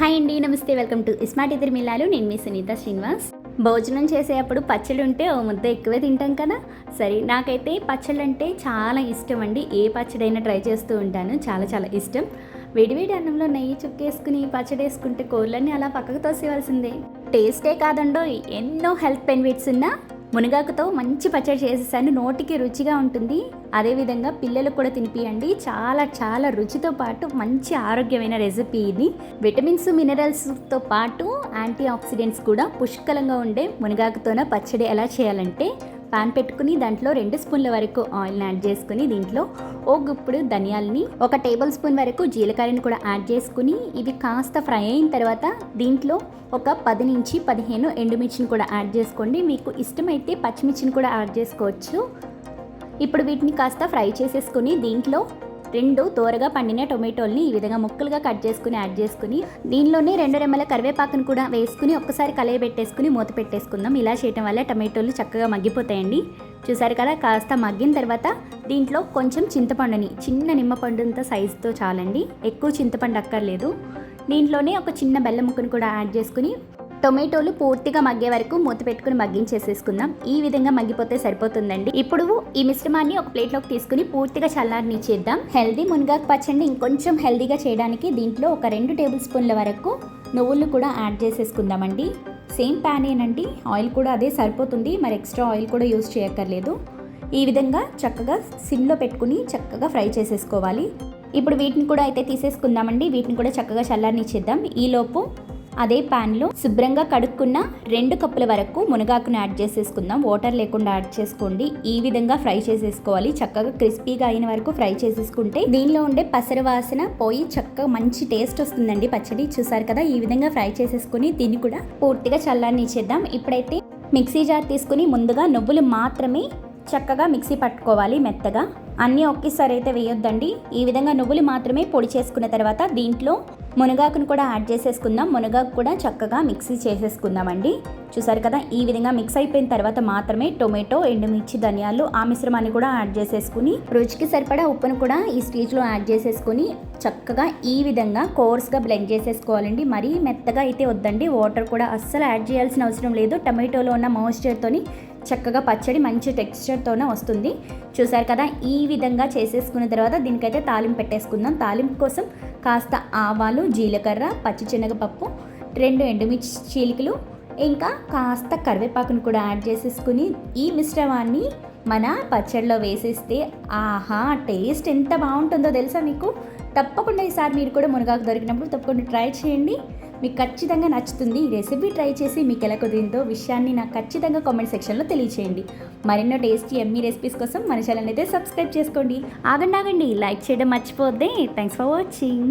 Hi అండి నమస్తే. Welcome to iSmart ఇద్దరు మిల్లాలు. నేను మీ సునీత శ్రీనివాస్. భోజనం చేసేటప్పుడు పచ్చడి ఉంటే ఓ ముద్ద ఎక్కువే తింటాం కదా? సరే నాకైతే పచ్చళ్ళు అంటే చాలా ఇష్టం అండి. ఏ పచ్చడైనా ట్రై చేస్తూ ఉంటాను. చాలా చాలా ఇష్టం. వేడివేడి అన్నంలో నెయ్యి చుక్కేసుకుని పచ్చడి వేసుకుంటే కూరలన్నీ అలా పక్కకు తోసేవలసిందే టేస్టే కాదండో ఎన్నో హెల్త్ బెనిఫిట్స్ ఉన్నా మునగాకుతో మంచి పచ్చడి చేసేసాను. నోటికి రుచిగా ఉంటుంది. అదేవిధంగా పిల్లలకు కూడా తినిపియండి. చాలా చాలా రుచితో పాటు మంచి ఆరోగ్యమైన రెసిపీ ఇది. విటమిన్స్ మినరల్స్తో పాటు యాంటీ ఆక్సిడెంట్స్ కూడా పుష్కలంగా ఉండే మునగాకుతోన పచ్చడి ఎలా చేయాలంటే పాన్ పెట్టుకుని దాంట్లో రెండు స్పూన్ల వరకు ఆయిల్ని యాడ్ చేసుకుని దీంట్లో ఓ గుప్పుడు ధనియాలని ఒక టేబుల్ స్పూన్ వరకు జీలకర్రని కూడా యాడ్ చేసుకుని ఇవి కాస్త ఫ్రై అయిన తర్వాత దీంట్లో ఒక పది నుంచి పదిహేను ఎండుమిర్చిని కూడా యాడ్ చేసుకోండి. మీకు ఇష్టమైతే పచ్చిమిర్చిని కూడా యాడ్ చేసుకోవచ్చు. ఇప్పుడు వీటిని కాస్త ఫ్రై చేసేసుకుని దీంట్లో రెండు దోరగా పండిన టొమాటోల్ని ఈ విధంగా ముక్కలుగా కట్ చేసుకుని యాడ్ చేసుకుని దీనిలోనే రెండు రెమ్మల కరివేపాకును కూడా వేసుకుని ఒక్కసారి కలయి పెట్టేసుకుని మూత పెట్టేసుకుందాం. ఇలా చేయటం వల్ల టొమాటోలు చక్కగా మగ్గిపోతాయండి. చూసారు కదా కాస్త మగ్గిన తర్వాత దీంట్లో కొంచెం చింతపండుని చిన్న నిమ్మపండుంత సైజుతో చాలండి. ఎక్కువ చింతపండు అక్కర్లేదు. దీంట్లోనే ఒక చిన్న బెల్లం ముక్కను కూడా యాడ్ చేసుకుని టొమాటోలు పూర్తిగా మగ్గే వరకు మూత పెట్టుకుని మగ్గించేసేసుకుందాం. ఈ విధంగా మగ్గిపోతే సరిపోతుందండి. ఇప్పుడు ఈ మిశ్రమాన్ని ఒక ప్లేట్లోకి తీసుకుని పూర్తిగా చల్లారనిచ్చేద్దాం. హెల్దీ మునగాకు పచ్చడిని ఇంకొంచెం హెల్దీగా చేయడానికి దీంట్లో ఒక రెండు టేబుల్ స్పూన్ల వరకు నువ్వులు కూడా యాడ్ చేసేసుకుందామండి. సేమ్ ప్యానేనండి. ఆయిల్ కూడా అదే సరిపోతుంది. మరి ఎక్స్ట్రా ఆయిల్ కూడా యూజ్ చేయక్కర్లేదు. ఈ విధంగా చక్కగా సిమ్లో పెట్టుకుని చక్కగా ఫ్రై చేసేసుకోవాలి. ఇప్పుడు వీటిని కూడా అయితే తీసేసుకుందామండి. వీటిని కూడా చక్కగా చల్లారనిచ్చేద్దాం. ఈలోపు అదే ప్యాన్లో శుభ్రంగా కడుక్కున్న రెండు కప్పుల వరకు మునగాకును యాడ్ చేసేసుకుందాం. వాటర్ లేకుండా యాడ్ చేసుకోండి. ఈ విధంగా ఫ్రై చేసేసుకోవాలి. చక్కగా క్రిస్పీగా అయిన వరకు ఫ్రై చేసేసుకుంటే దీనిలో ఉండే పసర వాసన పోయి చక్కగా మంచి టేస్ట్ వస్తుందండి. పచ్చడి చూసారు కదా? ఈ విధంగా ఫ్రై చేసేసుకుని దీన్ని కూడా పూర్తిగా చల్లారనిచ్చేద్దాం ఇప్పుడైతే మిక్సీ జార్ తీసుకుని ముందుగా నువ్వులు మాత్రమే చక్కగా మిక్సీ పట్టుకోవాలి మెత్తగా. అన్నీ ఒకేసారి అయితే వేయొద్దండి. ఈ విధంగా నువ్వులు మాత్రమే పొడి చేసుకున్న తర్వాత దీంట్లో మునగాకును కూడా యాడ్ చేసేసుకుందాం. మునగాకు కూడా చక్కగా మిక్సీ చేసేసుకుందామండి. చూసారు కదా ఈ విధంగా మిక్స్ అయిపోయిన తర్వాత మాత్రమే టొమాటో ఎండుమిర్చి ధనియాలు ఆ మిశ్రమాన్ని కూడా యాడ్ చేసేసుకుని రుచికి సరిపడా ఉప్పును కూడా ఈ స్టేజ్లో యాడ్ చేసేసుకుని చక్కగా ఈ విధంగా కోర్స్గా బ్లెండ్ చేసేసుకోవాలండి. మరీ మెత్తగా అయితే వద్దండి. వాటర్ కూడా అస్సలు యాడ్ చేయాల్సిన అవసరం లేదు. టమాటోలో ఉన్న మాయిశ్చర్తోని చక్కగా పచ్చడి మంచి టెక్స్చర్తోనే వస్తుంది. చూసారు కదా ఈ విధంగా చేసేసుకున్న తర్వాత దీనికైతే తాలింపు పెట్టేసుకుందాం. తాలింపు కోసం కాస్త ఆవాలు జీలకర్ర పచ్చి శనగపప్పు రెండు ఎండుమిర్చి చీలికలు ఇంకా కాస్త కరివేపాకును కూడా యాడ్ చేసేసుకుని ఈ మిశ్రమాన్ని మన పచ్చడిలో వేసేస్తే ఆహా టేస్ట్ ఎంత బాగుంటుందో తెలుసా మీకు? తప్పకుండా ఈసారి మీరు కూడా మునగాకు దొరికినప్పుడు తప్పకుండా ట్రై చేయండి. మీకు ఖచ్చితంగా నచ్చుతుంది ఈ రెసిపీ ట్రై చేసి మీకు ఎలా కుదిరిందో విషయాన్ని నాకు ఖచ్చితంగా కామెంట్ సెక్షన్లో తెలియచేయండి. మరెన్నో టేస్టీ ఎమ్మీ రెసిపీస్ కోసం మన ఛానల్ అయితే సబ్స్క్రైబ్ చేసుకోండి. ఆగండి ఆగండి. లైక్ చేయడం మర్చిపోద్దే థ్యాంక్స్ ఫర్ వాచింగ్